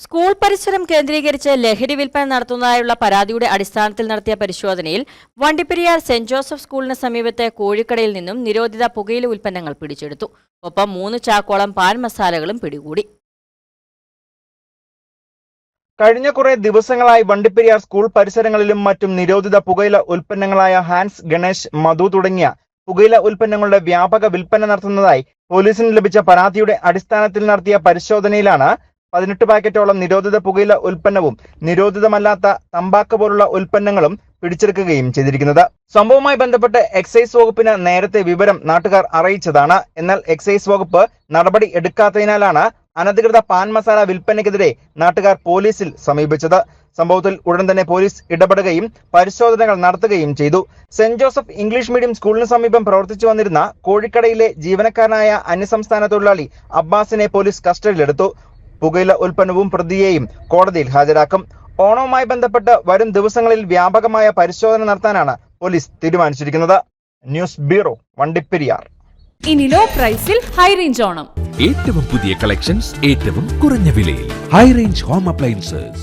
School പരിസരം കേന്ദ്രീകരിച്ച് ലഹരി വിൽപ്പന നടത്തുന്നതായുള്ള പരാതിയുടെ അടിസ്ഥാനത്തിൽ നടത്തിയ പരിശോധനയിൽ വണ്ടിപ്പെരിയാർ സെന്റ് ജോസഫ് സ്കൂളിന് സമീപത്തെ കോഴിക്കടയിൽ നിന്നും നിരോധിത പുകയില ഉൽപ്പന്നങ്ങൾ പിടിച്ചെടുത്തു. ഒപ്പം മൂന്ന് ചാക്കോളം പാൻ മസാലകളും പിടികൂടി. കഴിഞ്ഞ കുറെ ദിവസങ്ങളായി വണ്ടിപ്പെരിയാർ സ്കൂൾ പരിസരങ്ങളിലും മറ്റും നിരോധിത പുകയില ഉൽപ്പന്നങ്ങളായ ഹാൻസ് ഗണേശ് മധു തുടങ്ങിയ പുകയില ഉൽപ്പന്നങ്ങളുടെ വ്യാപക വിൽപ്പന നടത്തുന്നതായി പോലീസിന് ലഭിച്ച പരാതിയുടെ അടിസ്ഥാനത്തിൽ നടത്തിയ പരിശോധനയിലാണ് പതിനെട്ട് പാക്കറ്റോളം നിരോധിത പുകയില ഉൽപ്പന്നവും നിരോധിതമല്ലാത്ത തമ്പാക്ക് പോലുള്ള ഉൽപ്പന്നങ്ങളും പിടിച്ചെടുക്കുകയും ചെയ്തിരിക്കുന്നത്. സംഭവവുമായി ബന്ധപ്പെട്ട് എക്സൈസ് വകുപ്പിന് നേരത്തെ വിവരം നാട്ടുകാർ അറിയിച്ചതാണ്. എന്നാൽ എക്സൈസ് വകുപ്പ് നടപടി എടുക്കാത്തതിനാലാണ് അനധികൃത പാൻ മസാല വിൽപ്പനയ്ക്കെതിരെ നാട്ടുകാർ പോലീസിൽ സമീപിച്ചത്. സംഭവത്തിൽ ഉടൻ തന്നെ പോലീസ് ഇടപെടുകയും പരിശോധനകൾ നടത്തുകയും ചെയ്തു. സെന്റ് ജോസഫ് ഇംഗ്ലീഷ് മീഡിയം സ്കൂളിന് സമീപം പ്രവർത്തിച്ചു വന്നിരുന്ന കോഴിക്കടയിലെ ജീവനക്കാരനായ അന്യസംസ്ഥാന തൊഴിലാളി അബ്ബാസിനെ പോലീസ് കസ്റ്റഡിയിലെടുത്തു. പുകയില ഉൽപ്പന്നവും പ്രതിയെയും കോടതിയിൽ ഹാജരാക്കും. ഓണവുമായി ബന്ധപ്പെട്ട് വരും ദിവസങ്ങളിൽ വ്യാപകമായ പരിശോധന നടത്താനാണ് പോലീസ് തീരുമാനിച്ചിരിക്കുന്നത്. News bureau Vandiperiyar. ഇനി ലോ പ്രൈസിൽ ഹൈ റേഞ്ച് ഓണം. ഏറ്റവും പുതിയ കളക്ഷൻസ് ഏറ്റവും കുറഞ്ഞ വിലയിൽ. High range home appliances